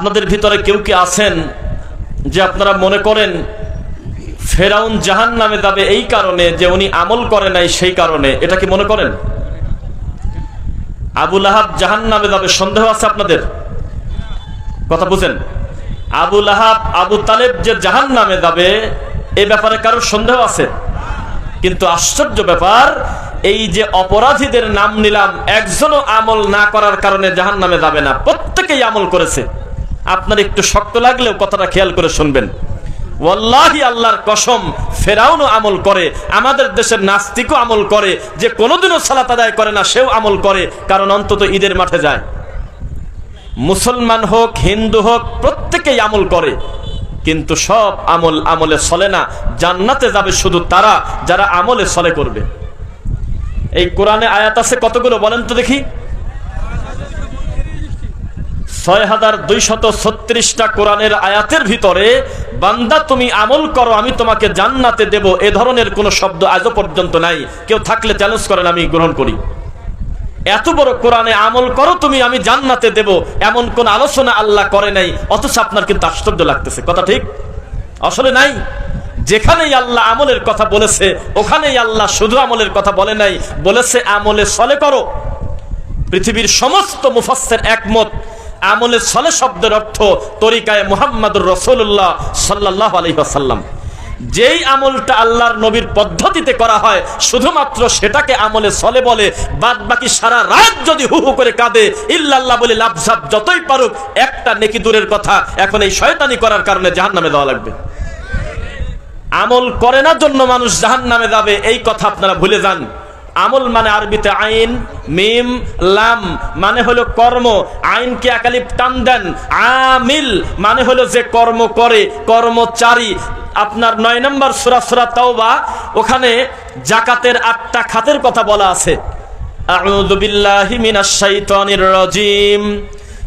আপনাদের ভিতরে কেউ কি আছেন যে আপনারা মনে করেন ফেরাউন জাহান নামে যাবে এই কারণে যে উনি আমল করে নাই সেই কারণে? এটা কি মনে করেন? আবুল আহাব জাহান নামে যাবে, সন্দেহ আছে আপনাদের? কথা বুঝেন। আবুল আহাব আবু তালেব যে জাহান নামে যাবে, এ ব্যাপারে কারোর সন্দেহ আছে? কিন্তু আশ্চর্য ব্যাপার, এই যে অপরাধীদের নাম নিলাম, একজনও আমল না করার কারণে জাহান নামে যাবে না, প্রত্যেকেই আমল করেছে। আপনার একটু শক্ত লাগলেও কথাটা খেয়াল করে শুনবেন। ওয়াল্লাহি আল্লাহর কসম, ফেরাউনও আমল করে, আমাদের দেশের নাস্তিকও আমল করে, যে কোনোদিনও সালাত আদায় করে না, সেও আমল করে, কারণ অন্তত ঈদের মাঠে যায়। মুসলমান হোক, হিন্দু হোক, প্রত্যেকেই আমল করে, কিন্তু সব আমল আমলে চলে না, জান্নাতে যাবে শুধু তারা, যারা আমলে চলে করবে। এই কোরআনে আয়াত আছে, কতগুলো বলেন তো দেখি। ছয় হাজার দুইশত ছত্রিশটা কোরআনের আয়াতের ভিতরে, বান্দা তুমি আমল করো, আমি তোমাকে জান্নাতে দেব, এ ধরনের কোনো শব্দ আজও পর্যন্ত নাই। কেউ থাকলে চ্যালেঞ্জ করেন, আমি গ্রহণ করি। এত বড় কোরআনে আমল করো তুমি, আমি জান্নাতে দেব, এমন কোন আলোচনা আল্লাহ করে নাই, অথচ আপনার কিন্তু আশ্চর্য লাগতেছে। কথা ঠিক? আসলে নাই। যেখানেই আল্লাহ আমলের কথা বলেছে, ওখানেই আল্লাহ শুধু আমলের কথা বলে নাই, বলেছে আমলে সলে করো। পৃথিবীর সমস্ত মুফাসের একমত আমলে সলে শব্দের অর্থ তরিকায় মুহাম্মাদুর রসুল্লাহ সাল্লাহ আলহিহাসাল্লাম যেই আমলটা আল্লাহর নবীর পদ্ধতিতে করা হয়, শুধুমাত্র সেটাকে আমলে চলে বলে বাদ বাকি সারা রাত যদি হু হু করে কাঁদে, ইল্লাল্লাহ বলে লাভঝাপ যতই পারুক, একটা নেকি দূরের কথা, এখন এই শয়তানি করার কারণে জাহান নামে দেওয়া লাগবে। আমল করে না জন্য মানুষ জাহান নামে যাবে, এই কথা আপনারা ভুলে যান। আমল মানে আরবিতে আইন, মিম, লাম মানে হলো কর্ম। আইনকে একালিপ টান দেন। আমিল মানে হলো যে কর্ম করে, কর্মচারী। আপনার নয় নম্বর সুরা সুরা তাওবা, ওখানে জাকাতের আটটা খাতের কথা বলা আছে। আউযু বিল্লাহি মিনাশ শাইতানির রাজিম।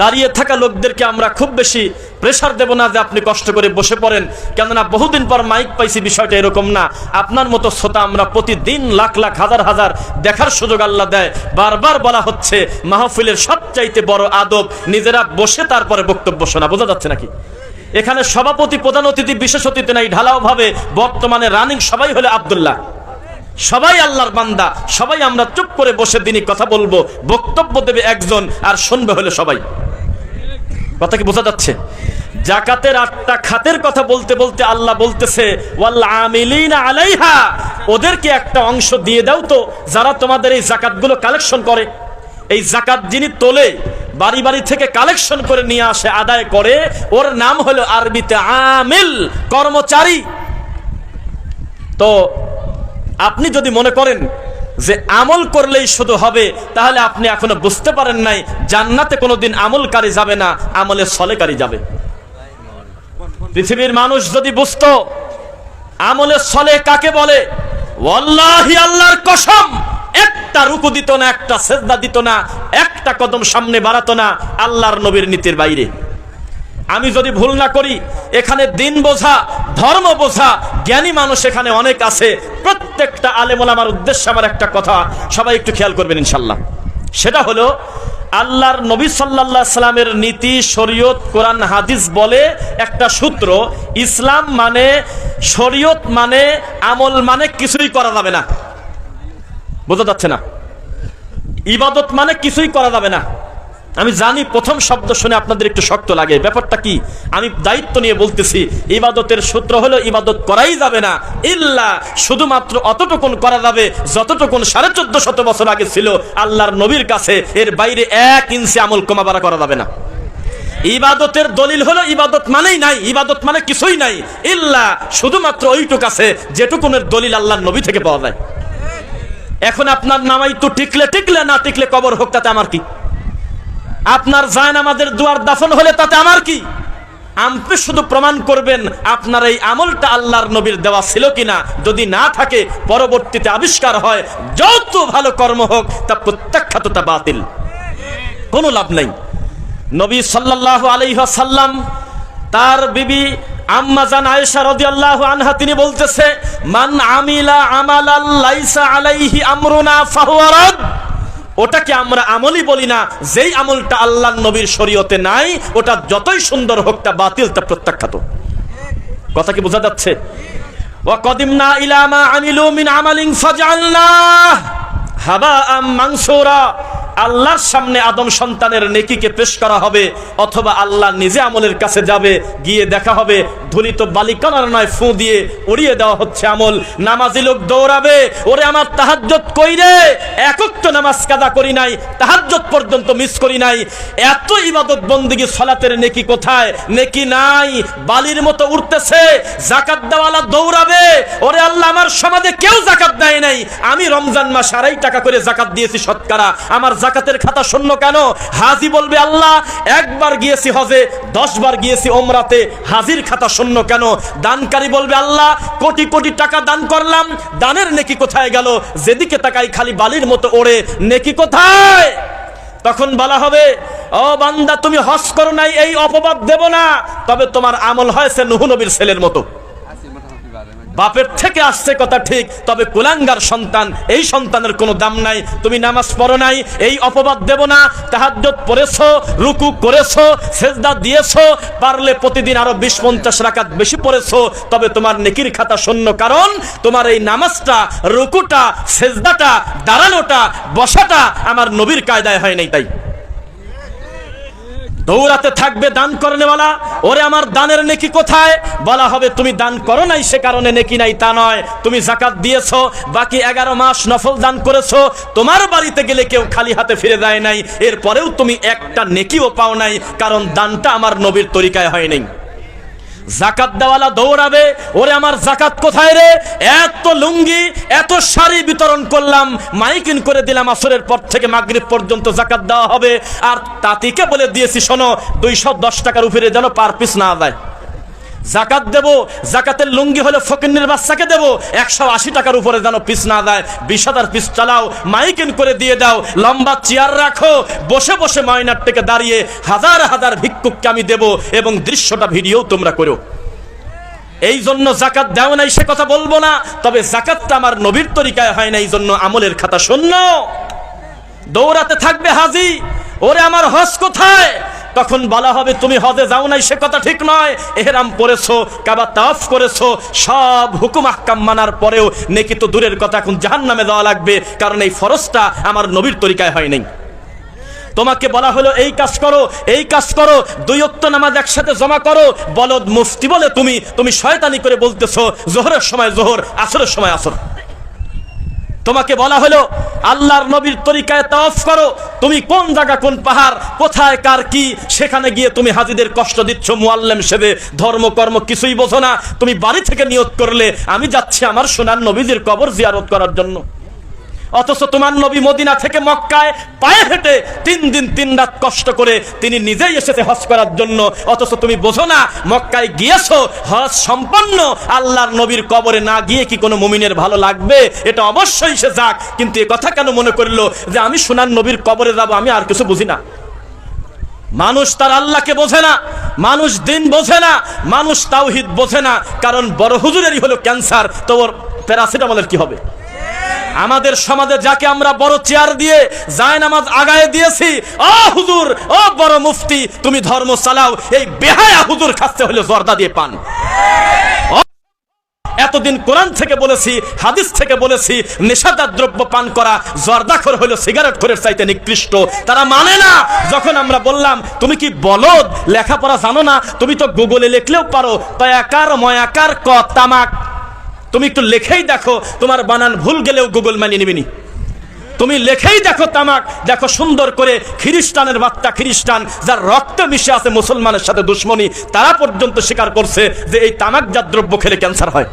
দাঁড়িয়ে থাকা লোকদেরকে আমরা খুব বেশি প্রেশার দেব না যে আপনি কষ্ট করে বসে পড়েন। কেননা বহুদিন পর মাইক পাইছি, বিষয়টা এরকম না। আপনার মতো শ্রোতা আমরা প্রতিদিন লাখ লাখ, হাজার হাজার দেখার সুযোগ আল্লাহ দেয়। বারবার বলা হচ্ছে, মাহফিলের সবচাইতে বড় আদব নিজেরা বসে তারপরে বক্তব্য শোনা। বোঝা যাচ্ছে নাকি? এখানে সভাপতি, প্রধান অতিথি, বিশেষ অতিথি নাই ঢালাও ভাবে বর্তমানে রানিং সবাই হলে আবদুল্লাহ। সবাই আল্লাহর বান্দা, সবাই আমরা চুপ করে বসে দিনই কথা বলব, বক্তব্য দেবে একজন, আর শুনবে হলে সবাই। কথা কি বোঝা যাচ্ছে? জাকাতের আটটা খাতের কথা বলতে বলতে আল্লাহ বলতেছে আলাইহা। ওদেরকে একটা অংশ দিয়ে দাও তো, যারা তোমাদের এই জাকাতগুলো কালেকশন করে। এই জাকাত যিনি তোলে, বাড়ি বাড়ি থেকে কালেকশন করে নিয়ে আসে, আদায় করে, ওর নাম হলো আরবিতে আমিল, কর্মচারী। তো আপনি যদি মনে করেন যে আমল করলেই শুধু হবে, তাহলে আপনি এখনও বুঝতে পারেন নাই, জান্নাতে কোনোদিন আমলকারী যাবে না, আমলে সলেকারী যাবে। পৃথিবীর মানুষ যদি বুঝত, আমলে সলে কাকে বলে? ওয়াল্লাহি আল্লাহর কসম, একটা রুকু দিত না, একটা সেজদা দিত না, একটা কদম সামনে বাড়াতো না, আল্লাহর নবীর নীতির বাইরে। আমি যদি ভুল না করি, এখানে দিন বোঝা, ধর্ম বোঝা, জ্ঞানী মানুষ এখানে অনেক আছে। প্রত্যেকটা আলেমল আমার উদ্দেশ্যে আমার একটা কথা, সবাই একটু খেয়াল করবেন ইনশাল্লাহ। সেটা হলো, আল্লাহর নবী সাল্লাল্লাহ সাল্লামের নীতি, শরীয়ত, কোরআন, হাদিস বলে একটা সূত্র, ইসলাম মানে শরীয়ত মানে আমল মানে কিছুই করা যাবে না। বোঝা যাচ্ছে না? ইবাদত মানে কিছুই করা যাবে না। আমি জানি প্রথম শব্দ শুনে আপনাদের একটু শক্ত লাগে। ব্যাপারটা কি? আমি দায়িত্ব নিয়ে বলতেছি, ইবাদতের সূত্র হলো ইবাদত করাই যাবে না। ইল্লা, শুধুমাত্র অতটুকুন করা যাবে, যতটুকুন সাড়ে চোদ্দ শত বছর আগে ছিল, আল্লাহর নবীর কাছে এর বাইরে এক ইঞ্চি আমল কমাবারা করা যাবে না। ইবাদতের দলিল হলো ইবাদত মানেই নাই, ইবাদত মানে কিছুই নাই। ইল্লা, শুধুমাত্র ওইটুক আছে, যেটুকুনের দলিল আল্লাহর নবী থেকে পাওয়া যায়। এখন আপনার নামাই তো টিকলে টিকলে, না টিকলে কবর হোক, তাতে আমার কি? আপনার জায়ন আমাদের দুয়ার দাফন হলে তাতে আমার কি? আপনি শুধু প্রমাণ করবেন আপনার এই আমলটা আল্লাহর নবীর দেওয়া ছিল কিনা। যদি না থাকে, পরবর্তীতে আবিষ্কার হয়, যত ভালো কর্ম হোক, তা প্রত্যাখ্যাত তা বাতিল। কোনো লাভ নাই। নবী সাল্লাল্লাহু আলাইহি সাল্লাম তার বিবি আম্মা জান আয়েশা রাদিয়াল্লাহু আনহা, তিনি বলতেছে, মান আমিলা আমালাল লাইসা আলাইহি আমরুনা, ফাহুয়া রাদ। ওটাকে আমরা আমলই বলি না। যেই আমলটা আল্লাহ নবীর শরীয়তে নাই, ওটা যতই সুন্দর হোক তা বাতিল, তা প্রত্যাখ্যাত। কথা কি বোঝা যাচ্ছে? ওয়াকদিমনা ইলা মা আমিলু মিন আমালিন হাবা হাবাআম মানসুরা। আল্লাহর সামনে আদম সন্তানের নেকিকে পেশ করা হবে, অথবা আল্লাহ নিজে আমলের কাছে যাবে, গিয়ে দেখা হবে, ধুলিত বালিকানার নয়, ফু দিয়ে উড়িয়ে দেওয়া হচ্ছে আমল। নামাজি লোক দৌড়াবে, ওরে আমার তাহাজ্জত কই রে? একক তো নামাজ কাদা করি নাই তাহাজ্জত পর্যন্ত মিস করি নাই। এত ইবাদত বন্দিগি সলাতের নেকি কোথায়? নেকি নাই, বালির মতো উঠতেছে জাকাত দেওয়ালা দৌড়াবে। ওরে আল্লাহ, আমার সমাজে কেউ জাকাত দেয় নাই। আমি রমজান মাস আড়াই টাকা করে জাকাত দিয়েছি শতকরা। আমার জাকাতের খাতা শূন্য কেন? হাজি বলবে, আল্লাহ, একবার গিয়েছি হজে দশ বার গিয়েছি ওমরাতে, হাজির খাতা শূন্য কেন? দানকারী বলবে, আল্লাহ, কোটি কোটি টাকা দান করলাম, দানের নেকি কোথায় গেল? যেদিকে তাকাই খালি বালির মতো ওড়ে, নেকি কোথায়? তখন বলা হবে, ও বান্দা, তুমি হজ করো নাই, এই অপবাদ দেব না। তবে তোমার আমল হয়েছে নুহু নবীর ছেলের মতো। বাপের থেকে আসছে কথা ঠিক, তবে কুলাঙ্গার সন্তান, এই সন্তানের কোনো দাম নাই। তুমি নামাজ পড়ো নাই, এই অপবাদ দেব না তাহাজ্জত পড়েছো, রুকু করেছ, সেজদা দিয়েছ, পারলে প্রতিদিন আরও বিশ পঞ্চাশ রাকাত বেশি পড়েছো, তবে তোমার নেকির খাতা শূন্য, কারণ তোমার এই নামাজটা, রুকুটা, সেজদাটা, দাঁড়ানোটা, বসাটা আমার নবীর কায়দায় হয় নাই তাই। দৌড়াতে থাকবে, দান করেনেওয়ালা। ওরে আমার দানের নেকি কোথায়? বলা হবে, তুমি দান করো নাই, সে কারণে নেকি নাই, তা নয়। তুমি জাকাত দিয়েছ, বাকি এগারো মাস নফল দান করেছ। তোমার বাড়িতে গেলে কেউ খালি হাতে ফিরে দেয় নাই। এরপরেও তুমি একটা নেকিও পাও নাই, কারণ দানটা আমার নবীর তরিকায় হয়নি জাকাত দেওয়ালা দৌড়াবে, ওরে আমার জাকাত কোথায় রে? এত লুঙ্গি, এত শাড়ি বিতরণ করলাম, মাইকিন করে দিলাম, আসরের পর থেকে মাগরিব পর্যন্ত জাকাত দেওয়া হবে। আর তাতিকে বলে দিয়েছি, শোনো, দুইশো দশ টাকার উপরে যেন পার পিস না দেয় জাকাত দেব। জাকাতের লুঙ্গি হলে ফকিন্নির বাচ্চাকে দেব। একশো আশি টাকার উপরে যেন পিস না দেয়। বিশ হাজার পিস চালাও, মাইকিন করে দিয়ে দাও। লম্বা চেয়ার রাখো, বসে বসে ময়নার থেকে দাঁড়িয়ে হাজার হাজার ভিক্ষুককে আমি দেব এবং দৃশ্যটা ভিডিও তোমরা করো। এই জন্য জাকাত দেও নাই, সে কথা বলব না। তবে জাকাতটা আমার নবীর তরিকায় হয় না, এই জন্য আমলের খাতা শূন্য। দৌড়াতে থাকবে হাজি। ওরে আমার হজ কোথায়? তখন বলা হবে, তুমি হজে যাও নাই? সে কথা ঠিক নয়। এহরাম পড়েছো, কাবা তাফ করেছ, সব হুকুম আহকাম মানার পরেও নেকি তো দূরের কথা, এখন জাহান নামে দেওয়া লাগবে, কারণ এই ফরজটা আমার নবীর তরিকায় হয় নাই। তোমাকে বলা হলো, এই কাজ করো, এই কাজ করো, দুই অক্ত নামাজ একসাথে জমা করো। বলদ, মুফতি বলে তুমি তুমি শয়তানি করে বলতেছো, জোহরের সময় জোহর, আসরের সময় আসর। তোমাকে বলা হলো, আল্লাহর নবীর তরিকায় তফ করো। তুমি কোন জায়গা, কোন পাহাড়, কোথায়, কার কি, সেখানে গিয়ে তুমি হাজিদের কষ্ট দিচ্ছ মুআল্লেম সেবে ধর্মকর্ম কিছুই বোঝো না। তুমি বাড়ি থেকে নিয়ত করলে, আমি যাচ্ছি আমার সোনার নবীদের কবর জিয়ারত করার জন্য। অথচ তোমার নবী মদিনা থেকে মক্কায় পায়ে হেঁটে তিন দিন, তিন রাত কষ্ট করে তিনি নিজেই এসেছে হজ করার জন্য। অথচ তুমি বোঝো না, মক্কায় গিয়েছো, হজ সম্পন্ন, আল্লাহর নবীর কবরে না গিয়ে কি কোনো মুমিনের ভালো লাগবে? এটা অবশ্যই সে যাক। কিন্তু এ কথা কেন মনে করল? যে আমি সোনার নবীর কবরে যাব, আমি আর কিছু বুঝি না। মানুষ তার আল্লাহকে বোঝে না, মানুষ দিন বোঝে না, মানুষ তাওহিদ বোঝে না, কারণ বড় হুজুরেরই হলো ক্যান্সার। তো ওর প্যারাসিটামলের কি হবে? আমাদের সমাজে যাকে আমরা বড় চেয়ার দিয়ে যায় নামাজ আগায় দিয়েছি ও হুজুর ও বড় মুফতি, তুমি ধর্ম চালাও, এই বেহায়া হুজুর খাচ্ছে হলে জর্দা দিয়ে পান। এতদিন কোরআন থেকে বলেছি, হাদিস থেকে বলেছি, নেশাদার দ্রব্য পান করা, জর্দাখর হলো সিগারেট খোরের চাইতে নিকৃষ্ট। তারা মানে না, যখন আমরা বললাম, তুমি কি বলদ? লেখাপড়া জানো না? তুমি তো গুগলে লিখলেও পারো। তয়াকার, ময়াকার, ক, তামাক। তুমি একটু লেখেই দেখো, তোমার বানান ভুল গেলেও গুগল মানিয়ে নিবিনি তুমি লেখেই দেখো তামাক, দেখো সুন্দর করে খ্রিস্টানের বার্তা খ্রিস্টান, যার রক্তে মিশে আছে মুসলমানের সাথে দুশ্মনী, তারা পর্যন্ত স্বীকার করছে যে এই তামাকজাত দ্রব্য খেলে ক্যান্সার হয়।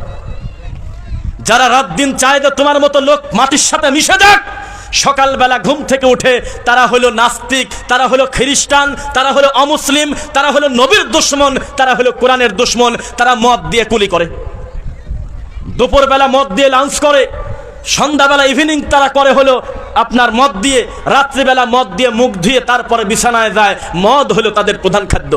যারা রাত দিন চায় যে তোমার মতো লোক মাটির সাথে মিশে যাক, সকালবেলা ঘুম থেকে উঠে তারা হলো নাস্তিক, তারা হলো খ্রিস্টান, তারা হলো অমুসলিম, তারা হলো নবীর দুশ্মন, তারা হলো কোরআনের দুশ্মন, তারা মদ দিয়ে কুলি করে। দুপুরবেলা মদ দিয়ে লাঞ্চ করে, সন্ধ্যাবেলা ইভিনিং তারা করে হলো আপনার মদ দিয়ে, রাত্রিবেলা মদ দিয়ে মুখ ধুয়ে তারপরে বিছানায় যায়। মদ হলো তাদের প্রধান খাদ্য।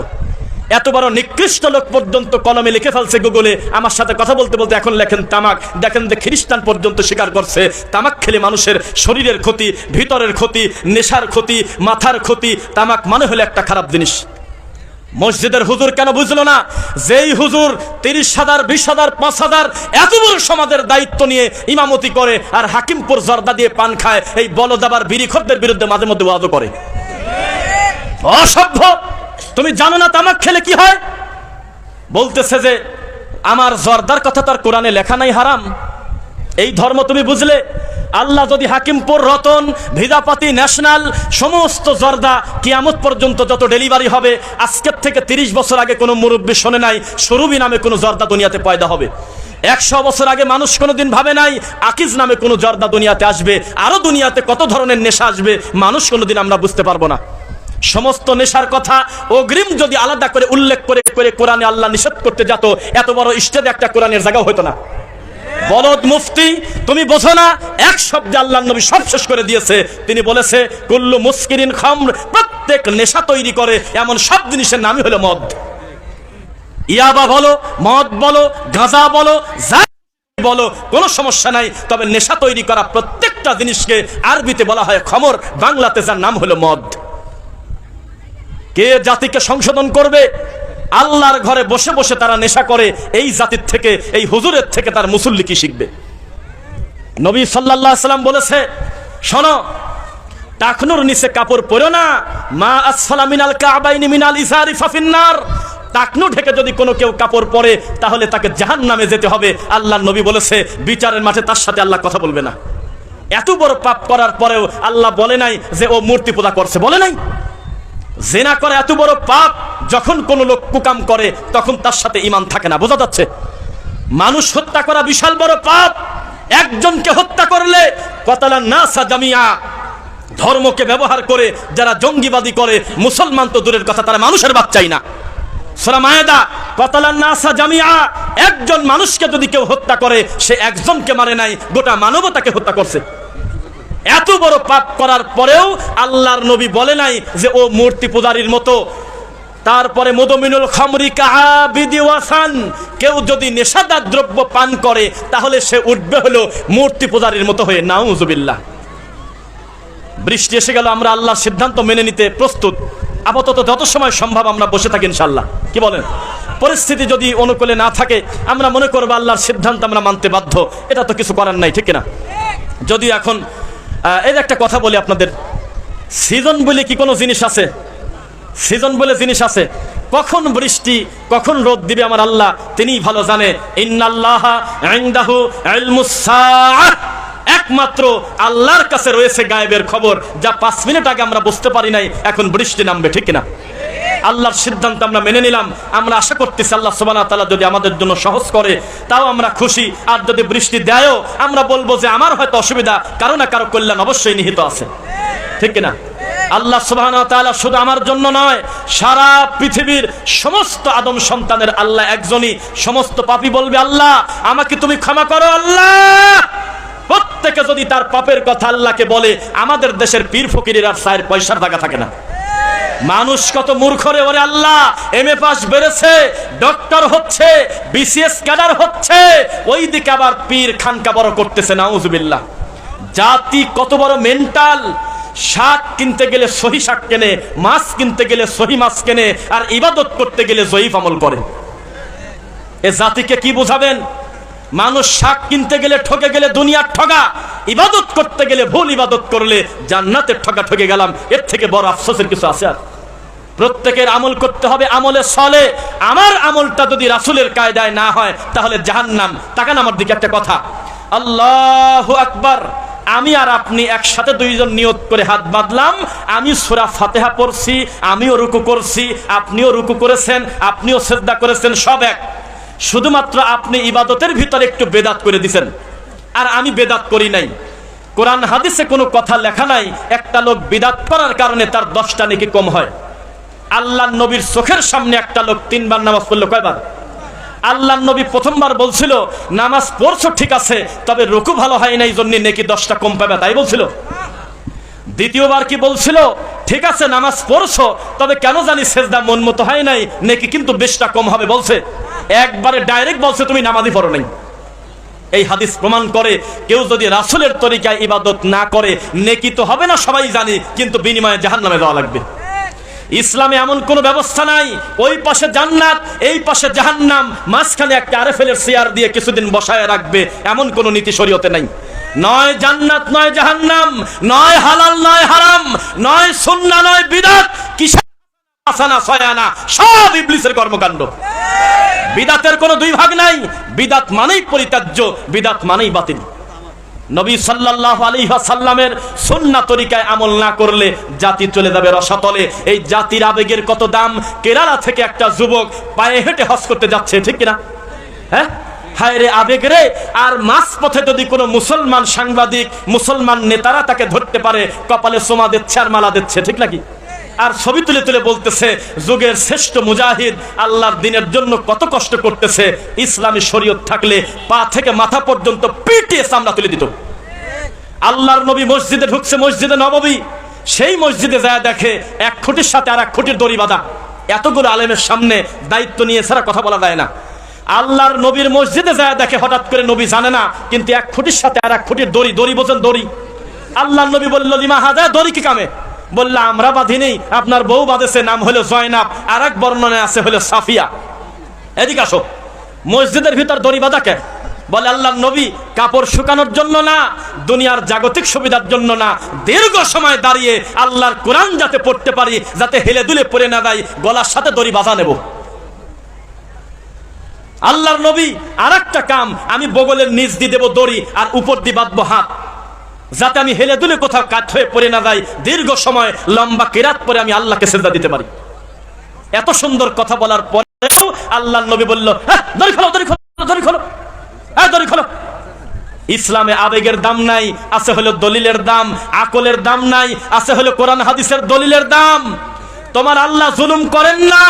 এত বড় নিকৃষ্ট লোক পর্যন্ত কলমে লিখে ফেলছে গুগলে, আমার সাথে কথা বলতে বলতে এখন লেখেন তামাক। দেখেন যে খ্রিস্টান পর্যন্ত স্বীকার করছে। তামাক খেলে মানুষের শরীরের ক্ষতি, ভিতরের ক্ষতি, নেশার ক্ষতি, মাথার ক্ষতি। তামাক মানে হলো একটা খারাপ জিনিস। মসজিদের হুজুর কেন বুঝলো না? যেই হুজুর তিরিশ হাজার, বিশ হাজার, পাঁচ হাজার, এত বড় সমাজের দায়িত্ব নিয়ে ইমামতি করে আর হাকিমপুর জর্দা দিয়ে পান খায়, এই বলদাবার বিরিখরদের বিরুদ্ধে মাঝে মধ্যে ওয়াদ করে। অসভ্য! তুমি জানো না তামাক খেলে কি হয়? বলতেছে যে, আমার জর্দার কথা তার কোরআনে লেখা নাই, হারাম। এই ধর্ম তুমি বুঝলে? আল্লাহ যদি হাকিমপুর, রতন, ভিদাপাতি, ন্যাশনাল, সমস্ত জর্দা কিয়ামত পর্যন্ত যত ডেলিভারি হবে, আজকের থেকে তিরিশ বছর আগে কোনো মুরব্বী শোনে নাই সরুবি নামে কোনো জর্দা দুনিয়াতে পয়দা হবে। একশো বছর আগে মানুষ কোনোদিন ভাবে নাই, আকিজ নামে কোনো জর্দা দুনিয়াতে আসবে আরও দুনিয়াতে কত ধরনের নেশা আসবে, মানুষ কোনোদিন আমরা বুঝতে পারব না। সমস্ত নেশার কথা অগ্রিম যদি আলাদা করে উল্লেখ করে করে কোরআনে আল্লাহ নিষেধ করতে যেত, এত বড় স্টেজে একটা কোরআনের জায়গা হতো না। বলদ মুফতি, তুমি বোঝো না, এক শব্দে আল্লাহ নবী সব শেষ করে দিয়েছে। তিনি বলেছে, কুল্লু মুস্কিরিন খামর, প্রত্যেক নেশা তৈরি করে, এমন সব জিনিসের নামই হলো মদ। ইয়াবা বলো, মদ বলো, গাঁজা বলো, যা বলো, কোনো সমস্যা নাই, তবে নেশা তৈরি করা প্রত্যেকটা জিনিসকে আরবিতে বলা হয় খমর, বাংলাতে যার নাম হলো মদ। কে জাতিকে সংশোধন করবে? আল্লাহর ঘরে বসে বসে তারা নেশা করে এই জাতির থেকে, এই হুজুরের থেকে তার মুসল্লি কি শিখবে? নবী আলাইহি সাল্লাম বলেছে, শোনো, টাকনুর নিচে কাপড় পরো না, মা আসফালা মিনাল কাবাইনি মিনাল ইসারি ফাফিন্নার। টাকনু ঢেকে যদি কোনো কেউ কাপড় পরে, তাহলে তাকে জাহান নামে যেতে হবে। আল্লাহ নবী বলেছে, বিচারের মাঠে তার সাথে আল্লাহ কথা বলবে না। এত বড় পাপ করার পরেও আল্লাহ বলে নাই যে ও মূর্তি পূজা করছে, বলে নাই। জেনা করে এত বড় পাপ, যখন কোন লোক কুকাম করে, তখন তার সাথে ইমান থাকে না। বোঝা যাচ্ছে? মানুষ হত্যা করা বিশাল বড় পাপ। একজনকে হত্যা করলে কতালা না সাজামিয়া ধর্মকে ব্যবহার করে যারা জঙ্গিবাদী করে, মুসলমান তো দূরের কথা, তারা মানুষের বাচ্চাই না। জামিয়া, একজন মানুষকে যদি কেউ হত্যা করে, সে একজনকে মারে নাই, গোটা মানবতাকে হত্যা করছে। এত বড় পাপ করার পরেও আল্লাহর নবী বলে নাই যে ও মূর্তি পূজারীর মতো। তারপরে মদমিনুল খামরি কাহাবিদি ওয়াসান, কেউ যদি নেশাদার দ্রব্য পান করে, তাহলে সে উঠবে হলো মূর্তি পূজারীর মতো হয়ে। নাউজুবিল্লাহ। বৃষ্টি এসে গেল, আমরা আল্লাহর সিদ্ধান্ত মেনে নিতে প্রস্তুত। আপাতত যত সময় সম্ভব আমরা বসে থাকি ইনশাল্লাহ কি বলেন? পরিস্থিতি যদি অনুকূলে না থাকে, আমরা মনে করব আল্লাহর সিদ্ধান্ত আমরা মানতে বাধ্য। এটা তো কিছু করার নাই, ঠিক না যদি এখন এর একটা কথা বলি আপনাদের। সিজন বলে কি কোনো জিনিস আছে? সিজন বলে জিনিস আছে। কখন বৃষ্টি, কখন রোদ দিবে আমার আল্লাহ, তিনি ভালো জানে। একমাত্র আল্লাহর কাছে রয়েছে গায়েবের খবর, যা পাঁচ মিনিট আগে আমরা বুঝতে পারি নাই, এখন বৃষ্টি নামবে, ঠিক না আল্লাহর সিদ্ধান্ত আমরা মেনে নিলাম। আমরা আশা করতেছি আল্লাহ সুবহানাহু ওয়া তাআলা যদি আমাদের জন্য সহজ করে, তাও আমরা খুশি। আর যদি বৃষ্টি দেয়ও, আমরা বলব যে আমার হয়তো অসুবিধা, কারও না কারও কল্যাণ অবশ্যই নিহিত আছে। ঠিক না আল্লাহ ওয়া শুধু আমার জন্য নয়, সারা পৃথিবীর সমস্ত আদম সন্তানের আল্লাহ একজনই। সমস্ত পাপী বলবে আল্লাহ, আমাকে তুমি ক্ষমা করো আল্লাহ। প্রত্যেকে যদি তার পাপের কথা আল্লাহকে বলে, আমাদের দেশের পীর ফকিরের আর চায়ের পয়সার টাকা থাকে না। মানুষ কত মূর্খ রে ওরে আল্লাহ। এম এ পাস বেড়েছে ডক্টর হচ্ছে বিসিএস ক্যাডার হচ্ছে। ওই দিকে আবার পীর খানকা বড় করতেছে, নাউজুবিল্লাহ। জাতি কত বড় মেন্টাল শাক কিনতে গেলে সহি শাক কেনে, মাছ কিনতে গেলে সহি মাছ কেনে, আর ইবাদত করতে গেলে জয়ীফ আমল করে। এ জাতিকে কি বোঝাবেন? মানুষ শাক কিনতে গেলে, ঠকে গেলে দুনিয়ার ঠগা। ইবাদত করতে গেলে ভুল ইবাদত করলে জান্নাতের ঠগা ঠকে গেলাম। এর থেকে বড় আফসোসের কিছু আছে আর? প্রত্যেকের আমল করতে হবে আমলে সলে। আমার আমলটা যদি রাসুলের কায়দায় না হয়, তাহলে জাহান্নাম। তাকান আমার দিকে একটা কথা। আল্লাহ আকবার। আমি আর আপনি একসাথে দুইজন নিয়ত করে হাত বাঁধলাম। আমি সুরা ফাতেহা পড়ছি, আমিও রুকু করছি, আপনিও রুকু করেছেন, আপনিও শ্রদ্ধা করেছেন, সব এক। শুধুমাত্র আপনি ইবাদতের ভিতরে একটু বেদাত করে দিছেন। আর আমি বেদাত করি নাই। কোরআন হাদিসে কোনো কথা লেখা নাই, একটা লোক বিদাত করার কারণে তার দশটা নাকি কম হয়। আল্লাহ নবীর চোখের সামনে একটা লোক তিনবার নামাজ পড়ল কয়বার? আল্লাহ নবী প্রথমবার বলছিল, নামাজ পড়ছো, ঠিক আছে, তবে রুকু ভালো হয় নাই জন্য নাকি দশটা কম পাবে। তাই বলছিল। দ্বিতীয়বার কি বলছিল, ঠিক আছে, নামাজ পড়ছো, তবে কেন জানি সেজদা মন মতো হয় নাই, নাকি কিন্তু বেশটা কম হবে। বলছে। একবারে ডাইরেক্ট বলছে, তুমি নামাজই পড়ো নাই। এই হাদিস প্রমাণ করে, কেউ যদি রাসুলের তরিকায় ইবাদত না করে, নেকি তো হবে না, সবাই জানি, কিন্তু বিনিময়ে জাহান নামে দেওয়া লাগবে। ইসলামে এমন কোনো ব্যবস্থা নাই, ওই পাশে জান্নাত, এই পাশে জাহান্নাম, মাঝখানে একটা আরএফএলের চেয়ার দিয়ে কিছুদিন বসায় রাখবে, এমন কোনো নীতি শরীয়তে নাই। নয় জান্নাত, নয় জাহান্নাম, নয় হালাল, নয় হারাম, নয় সুন্নাহ, নয় বিদাত, কিসের আসানা, সয়ানা, সব ইবলিসের কর্মকাণ্ড। বিদাতের কোনো দুই ভাগ নাই। বিদাত মানেই পরিত্যাজ্য, বিদাত মানেই বাতিল। নবী সাল্লাল্লাহু আলাইহি ওয়াসাল্লামের সুন্নাহ তরিকায় আমল না করলে জাতি চলে যাবে রসাতলে। এই জাতির আবেগের কত দাম? কেরালা থেকে একটা যুবক পায়ে হেঁটে হজ করতে যাচ্ছে, ঠিক কিনা? হ্যাঁ? হায় রে আবেগ রে! আর মাঝ পথে যদি কোনো মুসলমান সাংবাদিক, মুসলমান নেতারা তাকে ধরতে পারে, কপালে সোমা দিচ্ছে আর মালা দিচ্ছে, ঠিক নাকি? আর ছবি তুলে তুলে বলতেছে, যুগের শ্রেষ্ঠ মুজাহিদ আল্লাহর দিনের জন্য কত কষ্ট করতেছে। ইসলামী শরীয়ত থাকলে পা থেকে মাথা পর্যন্ত পিটিয়ে সামলা তুলে দিত। আল্লাহর নবী মসজিদে ঢুকছে, মসজিদে নববী। সেই মসজিদে যায় দেখে এক খুঁটির সাথে আর এক খুঁটির দড়ি বাঁধা। এতগুলো আলেমের সামনে দায়িত্ব নিয়ে ছাড়া কথা বলা যায় না। আল্লাহর নবীর মসজিদে যায় দেখে হঠাৎ করে নবী জানে না, কিন্তু এক খুঁটির সাথে আর এক খুঁটির দড়ি দড়ি বোঝেন দড়ি। আল্লাহর নবী বলল, লিমা হাজা দড়ি কি কামে? বললে, আমরা বাঁধি নেই। আপনার বউ বাঁধেছে, নাম হলো জয়নাব আর এক বর্ণনায় আছে হলো সাফিয়া। এদিকে আসো। মসজিদের ভিতর দড়ি বাঁধা কে? বলে আল্লাহ নবী কাপড় শুকানোর জন্য না, দুনিয়ার জাগতিক সুবিধার জন্য না। দীর্ঘ সময় দাঁড়িয়ে আল্লাহর কোরআন যাতে পড়তে পারি, যাতে হেলে দুলে পড়ে না দেয় গলার সাথে দড়ি বাঁধা নেব। আল্লাহর নবী আর একটা কাম, আমি বগলের নিচ দিয়ে দেবো দড়ি, আর উপর দিয়ে বাঁধবো হাত। যাতে আমি হেলে দুলে কোথাও কাঠ হয়ে পড়ে না যাই, দীর্ঘ সময় লম্বা কেরাত পরে আমি আল্লাহকে সেজদা দিতে পারি। এত সুন্দর কথা বলার পরেও আল্লাহ নবী বলল হ্যাঁ দড়ি খোলো দড়ি খোলো, দড়ি হ্যাঁ ইসলামে আবেগের দাম নাই, আছে হলো দলিলের দাম, আকলের দাম নাই, আছে হলো কোরআন হাদিসের দলিলের দাম। তোমার আল্লাহ জুলুম করেন না।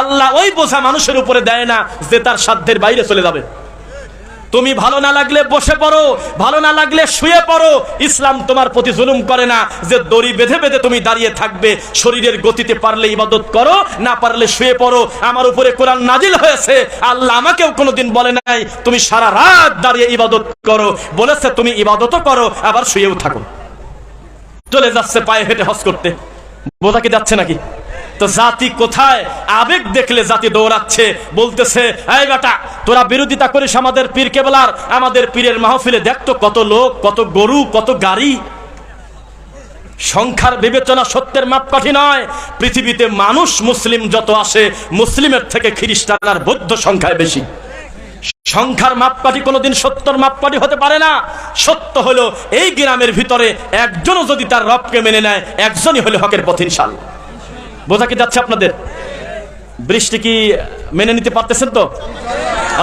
আল্লাহ ওই বোঝা মানুষের উপরে দেয় না যে তার সাধ্যের বাইরে চলে যাবে। তুমি ভালো না লাগলে বসে পড়ো, ভালো না লাগলে শুয়ে পড়ো। ইসলাম তোমার প্রতি জুলুম করে না যে দড়ি বেঁধে বেঁধে তুমি দাঁড়িয়ে থাকবে। শরীরের গতিতে পারলে ইবাদত করো, না পারলে শুয়ে পড়ো। আমার উপরে কোরআন নাজিল হয়েছে, আল্লাহ আমাকেও কোনোদিন বলে নাই, তুমি সারা রাত দাঁড়িয়ে ইবাদত করো। বলেছে, তুমি ইবাদতও করো, আবার শুয়েও থাকো। চলে যাচ্ছে পায়ে হেঁটে হজ করতে। বোঝা কি যাচ্ছে নাকি? তো জাতি কোথায়? আবেগ দেখলে জাতি দৌড়াচ্ছে। বলতেছে, এই বেটা, তোরা বিরোধিতা করিস আমাদের পীর কেবলার। আমাদের পীরের মাহফিলে দেখতো কত লোক, কত গরু, কত গাড়ি। সংখ্যার বিবেচনা সত্যের মাপকাঠি নয়। পৃথিবীতে মানুষ মুসলিম যত আসে, মুসলিমের থেকে খ্রিস্টান আর বৌদ্ধ সংখ্যায় বেশি। সংখ্যার মাপকাঠি কোনোদিন সত্যর মাপকাঠি হতে পারে না। সত্য হলো, এই গ্রামের ভিতরে একজনও যদি তার রবকে মেনে নেয়, একজনই হলো হকের পথ বোঝা কি যাচ্ছে আপনাদের? বৃষ্টি কি মেনে নিতে পারতেছেন তো?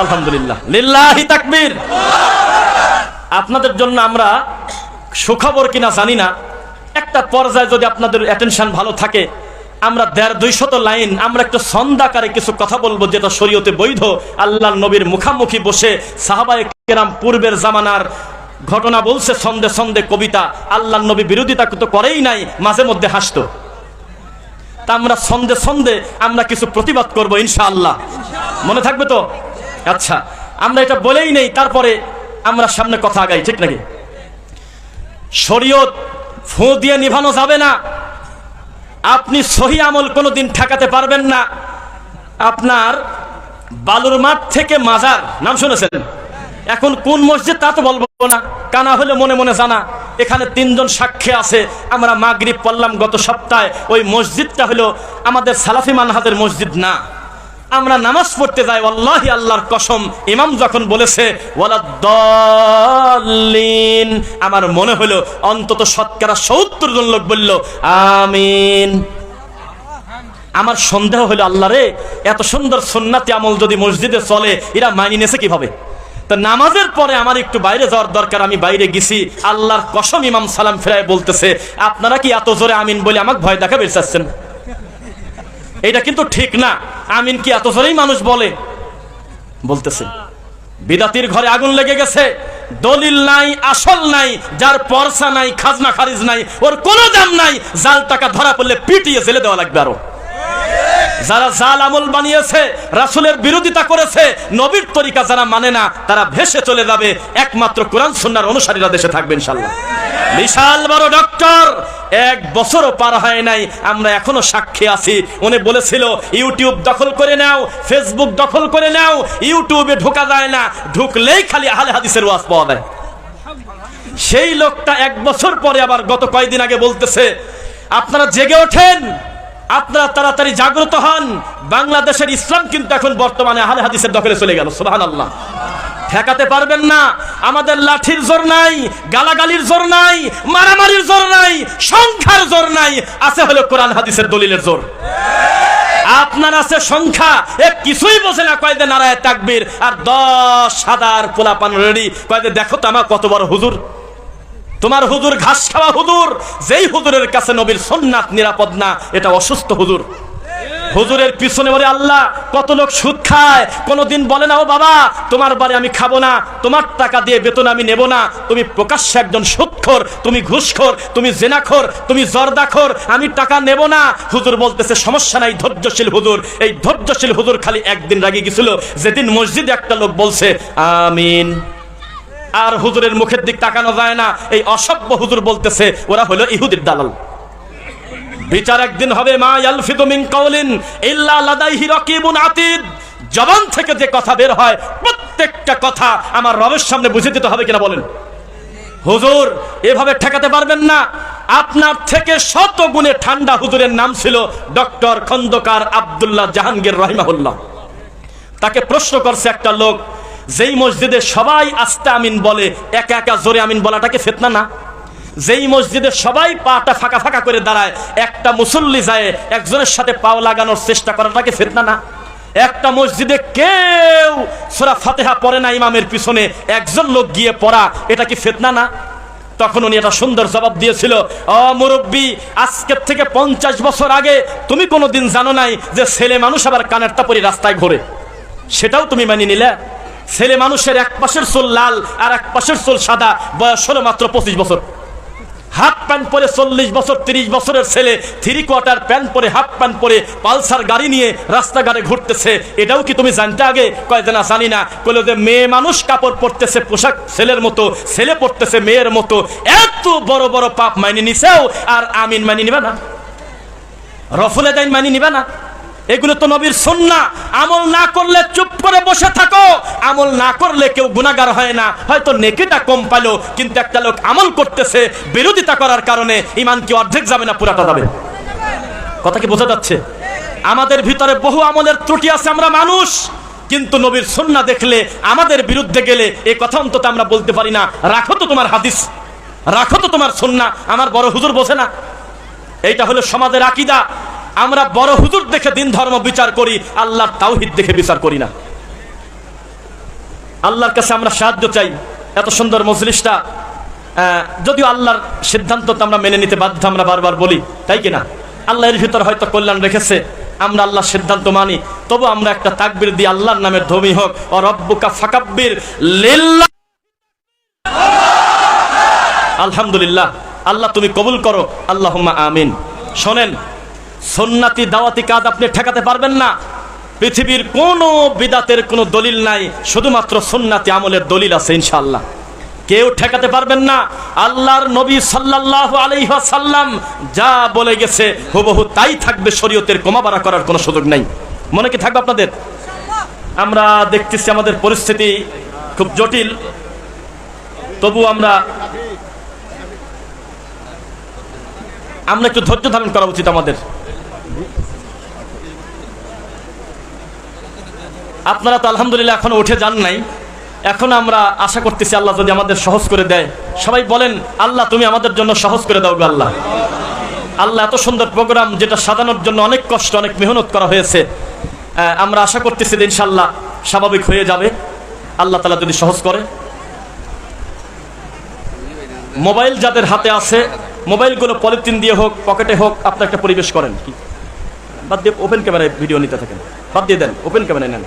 আলহামদুলিল্লাহ। লিল্লাহি তাকবীর। আপনাদের জন্য আমরা সুখবর কিনা জানি না। একটা পর্যায়ে যদি আপনাদের অ্যাটেনশন ভালো থাকে, আমরা দেড় দুইশত লাইন, আমরা একটু সন্দাকারে কিছু কথা বলব যেটা শরীয়তে বৈধ। আল্লাহ নবীর মুখামুখি বসে সাহাবায়ে কেরাম পূর্বের জামানার ঘটনা বলছে সন্দে সন্দে কবিতা। আল্লাহ নবী বিরোধিতা তো করেই নাই, মাঝে মধ্যে হাসতো। তা আমরা সন্দে সন্দে আমরা কিছু প্রতিবাদ করব ইনশাআল্লাহ। মনে থাকবে তো? আচ্ছা আমরা এটা বলেই নেই, তারপরে আমরা সামনে কথা আগাই, ঠিক নাকি? শরীয়ত ফু দিয়ে নিভানো যাবে না। আপনি সহি আমল কোনোদিন ঠেকাতে পারবেন না। আপনার বালুর মাঠ থেকে মাজার, নাম শুনেছেন? এখন কোন মসজিদ, তা তো বলব না। কানা হলে মনে মনে জানা, এখানে তিনজন সাক্ষী আছে। আমরা মাগরিব পড়লাম গত সপ্তাহে। ওই মসজিদটা হলো আমাদের সালাফি মানহাদের মসজিদ না। আমরা নামাজ পড়তে যাই আল্লাহি আল্লাহর কসম, ইমাম যখন বলেছে আমার মনে হলো, অন্তত শতকরা সত্তর জন লোক বলল, আমিন। আমার সন্দেহ হলো, আল্লাহ রে, এত সুন্দর সন্ন্যাতি আমল যদি মসজিদে চলে, এরা মানি নেছে কীভাবে? তো নামাজের পরে আমার একটু বাইরে যাওয়ার দরকার, আমি বাইরে গেছি। আল্লাহর কসম ইমাম সালাম ফেরায় বলতেছে, আপনারা কি এত জোরে আমিন বলে আমাকে ভয় দেখাবে চাচ্ছেন? এটা কিন্তু ঠিক না। আমিন কি এত জোরেই মানুষ বলে? বলতেছে, বিদাতির ঘরে আগুন লেগে গেছে। দলিল নাই, আসল নাই, যার পরসা নাই, খাজনা খারিজ নাই, ওর কোনো দাম নাই। জাল টাকা ধরা পড়লে পিটিয়ে জেলে দেওয়া লাগবে আরও। যারা জাল আমল বানিয়েছে, রাসূলের বিরোধিতা করেছে, নবীর তরিকা যারা মানে না, তারা ভেসে চলে যাবে। একমাত্র কোরআন সুন্নাহর অনুসারীরা দেশে থাকবে ইনশাআল্লাহ। বিশাল বড় ডক্টর! এক বছরও পার হয় নাই, আমরা এখনও সাক্ষী আছি। উনি বলেছিল, ইউটিউব দখল করে নাও, ফেসবুক দখল করে নাও, ইউটিউবে ঢোকা যায় না, ঢুকলেই খালি আহলে হাদিসের ওয়াজ পাওয়া যায়। সেই লোকটা এক বছর পরে আবার গত কয়েকদিন আগে বলতেছে, আপনারা জেগে ওঠেন আপনারা তাড়াতাড়ি জাগ্রত হন। বাংলাদেশের ইসলাম কিন্তু এখন বর্তমানে আহলে হাদিসের দখলে চলে গেল সুবহান আল্লাহ ঠেকাতে পারবেন না। আমাদের লাঠির জোর নাই, গালাগালির জোর নাই, মারামারির জোর নাই, সংখ্যার জোর নাই। আছে হলো কোরআন, হাদিসের দলিলের জোর। আপনার আছে সংখ্যা। এ কিছুই বোঝে না কয়েদে নারায় তাকবীর। আর দশ হাজার পোলাপান রেডি কয়েদে দেখো তো আমার কত বড় হুজুর। তোমার হুজুর ঘাস খাওয়া হুজুর, যেই হুজুরের কাছে নবীর সোননাথ নিরাপদ না, এটা অসুস্থ হুজুর। হুজুরের পিছনে বলে, আল্লাহ, কত লোক সুদ খায়, কোনোদিন বলে না, ও বাবা, তোমার বাড়ি আমি খাব না, তোমার টাকা দিয়ে বেতন আমি নেব না, তুমি প্রকাশ্যে একজন সুদখোর, তুমি ঘুষখোর, তুমি জেনাখোর, তুমি জর্দাখোর, আমি টাকা নেব না। হুজুর বলতেছে, সমস্যা নাই, ধৈর্যশীল হুজুর। এই ধৈর্যশীল হুজুর খালি একদিন রাগি গেছিল, যেদিন মসজিদে একটা লোক বলছে, আমিন। আর হুজুরের মুখের দিক তাকানো যায় না। এই অসভ্য হুজুর বলতেছে, ওরা হলো ইহুদির দালাল। বিচার একদিন হবে, মা ইয়ালফিদু মিন কাউলিন ইল্লা লাদাইহি রাকিবুন আতিদ। জবান থেকে যে কথা বের হয়, প্রত্যেকটা কথা আমার রবের সামনে বুঝে দিতে হবে কিনা বলেন। হুজুর, এভাবে ঠেকাতে পারবেন না। আপনার থেকে শত গুণে ঠান্ডা হুজুরের নাম ছিল ডক্টর খন্দকার আব্দুল্লাহ জাহাঙ্গীর রহিমাহুল্লাহ। তাকে প্রশ্ন করছে একটা লোক যেই মসজিদে সবাই আস্তে আমিন বলে, একা একা জোরে আমিন বলাটাকে ফেতনা না? যেই মসজিদে সবাই পাটা ফাঁকা ফাঁকা করে দাঁড়ায়, একটা মুসল্লি যায়, একজনের সাথে পাও লাগানোর চেষ্টা করাটাকে ফেতনা না? একটা মসজিদে কেউ সোরা ফাতেহা পড়ে না ইমামের পিছনে, একজন লোক গিয়ে পড়া, এটা কি ফেতনা না? তখন উনি এটা সুন্দর জবাব দিয়েছিল অ মুরব্বী আজকের থেকে পঞ্চাশ বছর আগে তুমি কোনোদিন জানো নাই যে ছেলে মানুষ আবার কানের তাপরি রাস্তায় ঘোরে? সেটাও তুমি মানি নিলে? ছেলে মানুষের এক পাশের চুল লাল আর এক পাশের চুল সাদা। বয়স হলো মাত্র পঁচিশ বছর। হাফ প্যান্ট পরে চল্লিশ বছর, তিরিশ বছরের ছেলে থ্রি কোয়ার্টার প্যান্ট পরে, হাফ প্যান্ট পরে পালসার গাড়ি নিয়ে রাস্তাঘাটে ঘুরতেছে। এটাও কি তুমি জানতে আগে? কয় না, জানি না। কইলো যে মেয়ে মানুষ কাপড় পরতেছে, পোশাক ছেলের মতো, ছেলে পরতেছে মেয়ের মতো। এত বড় বড় পাপ মাইনে নিছেও আর আমিন মানি নিবে না। রফুলে দাইন মানি নিবে না। এগুলো তো নবীর সন্না আমল না করলে চুপ করে বসে থাকো। আমল না করলে কেউ গুণাগার হয় না। হয়তো নেকিটা কম পালো কিন্তু একটা লোক আমল করতেছে, বিরোধিতা করার কারণে ইমান কি অর্ধেক যাবে না পুরাটা যাবে। কথা কি বোঝা যাচ্ছে? আমাদের ভিতরে বহু আমলের ত্রুটি আছে, আমরা মানুষ। কিন্তু নবীর সন্না দেখলে, আমাদের বিরুদ্ধে গেলে, এ কথা অন্তত আমরা বলতে পারি না। রাখো তো তোমার হাদিস। রাখো তো তোমার সন্না আমার বড় হুজুর বোঝে না। এইটা হলো সমাজের আকিদা। আমরা বড় হুজুর দেখে দিন ধর্ম বিচার করি আল্লাহর তাওহিদ দেখে বিচার করি না। আল্লাহর কাছে আমরা সাহায্য চাই। এত সুন্দর মজলিসটা যদিও আল্লাহর সিদ্ধান্ত তো আমরা মেনে নিতে বাধ্য, আমরা বারবার বলি, তাই কিনা আল্লাহ এর ভিতর হয়তো কল্যাণ রেখেছে, আমরা আল্লাহর সিদ্ধান্ত মানি, তবু আমরা একটা তাকবির দিই, আল্লাহর নামের ধমি হোক ও রব্বুকা ফাকাব্বির লিল্লাহ। আলহামদুলিল্লাহ, আল্লাহ তুমি কবুল করো, আল্লাহুম্মা আমিন। শোনেন সন্নাতি দাওয়াতি কাজ আপনি ঠেকাতে পারবেন না। পৃথিবীর কোনো বিদাতের কোনো দলিল নাই, শুধুমাত্র সন্নাতি আমলের দলিল আছে ইনশাল্লাহ কেউ ঠেকাতে পারবেন না। আল্লাহর নবী সাল্লাল্লাহু আলাইহি ওয়াসাল্লাম যা বলে গেছে, হুবহু তাই থাকবে, শরীয়তের কমাবাড়া করার কোনো সুযোগ নাই। মনে কি থাকবে আপনাদের? আমরা দেখতেছি আমাদের পরিস্থিতি খুব জটিল। তবু আমরা আমরা একটু ধৈর্য ধারণ করা উচিত আমাদের। আপনারা তো আলহামদুলিল্লাহ এখন উঠে যান নাই। এখন আমরা আশা করতেছি আল্লাহ যদি আমাদের সহজ করে দেয়। সবাই বলেন, আল্লাহ, তুমি আমাদের জন্য সহজ করে দাও আল্লাহ। আল্লাহ, এত সুন্দর প্রোগ্রাম যেটা সাজানোর জন্য অনেক কষ্ট, অনেক মেহনত করা হয়েছে। আমরা আশা করতেছি ইনশাল্লাহ স্বাভাবিক হয়ে যাবে। আল্লাহ তালা যদি সহজ করে। মোবাইল যাদের হাতে আছে, মোবাইলগুলো পলিথিন দিয়ে হোক, পকেটে হোক আপনি একটা পরিবেশ করেন। কি বাদ দিয়ে ওপেন ক্যামেরায় ভিডিও নিতে থাকেন। বাদ দিয়ে দেন ওপেন ক্যামেরায় নেন।